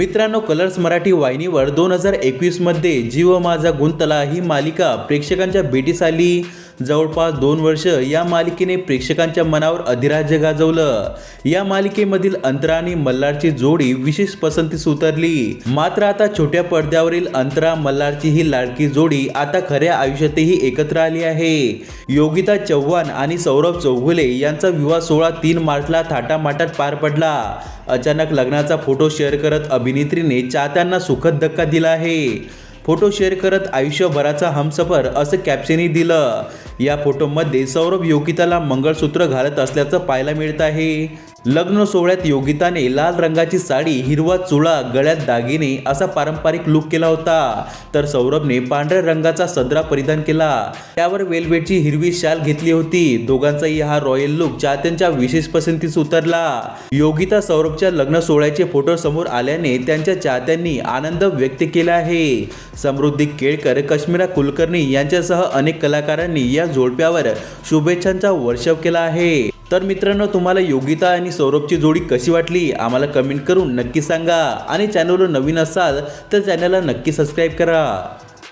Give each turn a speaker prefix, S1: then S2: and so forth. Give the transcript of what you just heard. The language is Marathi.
S1: मित्रांनो कलर्स मराठी वाहिनीवर दोन हजार एकवीसमध्ये जीव माझा गुंतला ही मालिका प्रेक्षकांच्या भेटीस आली. जवळपास दोन वर्ष या मालिकेने प्रेक्षकांच्या मनावर अधिराज्य गाजवलं. या मालिकेमधील अंतरा आणि मल्हारची जोडी विशेष पसंतीस उतरली. मात्र आता छोट्या पडद्यावरील अंतरा मल्हारची ही लाडकी जोडी आता खऱ्या आयुष्यातही एकत्र आली आहे. योगिता चव्हाण आणि सौरभ चौघुले यांचा विवाह सोहळा तीन मार्चला थाटामाटात पार पडला. अचानक लग्नाचा फोटो शेअर करत अभिनेत्रीने चाहत्यांना सुखद धक्का दिला आहे. फोटो शेअर करत आयुष्यभराचा हमसफर असं कॅप्शनही दिलं. या फोटोमध्ये सौरभ योगिताला मंगळसूत्र घालत असल्याचं पाहायला मिळत आहे. लग्न सोहळ्यात योगिताने लाल रंगाची साडी हिरवा चुळा गळ्यात दागिने असा पारंपरिक लुक केला होता. तर सौरभने पांढऱ्या रंगाचा सदरा परिधान केला. त्यावर वेलवेटची हिरवी शाल घेतली होती. दोघांचाही हा रॉयल लुक चाहत्यांच्या विशेष पसंतीस उतरला. योगिता सौरभच्या लग्न सोहळ्याचे फोटो समोर आल्याने त्यांच्या चाहत्यांनी आनंद व्यक्त केला आहे. समृद्धी केळकर कश्मीरा कुलकर्णी यांच्यासह अनेक कलाकारांनी या जोडप्यावर शुभेच्छांचा वर्षाव केला आहे. तर मित्रांनो तुम्हाला योगिता आणि सौरभची जोडी कशी वाटली? आम्हाला कमेंट करून नक्की सांगा. आणि चॅनलवर नवीन असाल तर चॅनलला नक्की सबस्क्राईब करा.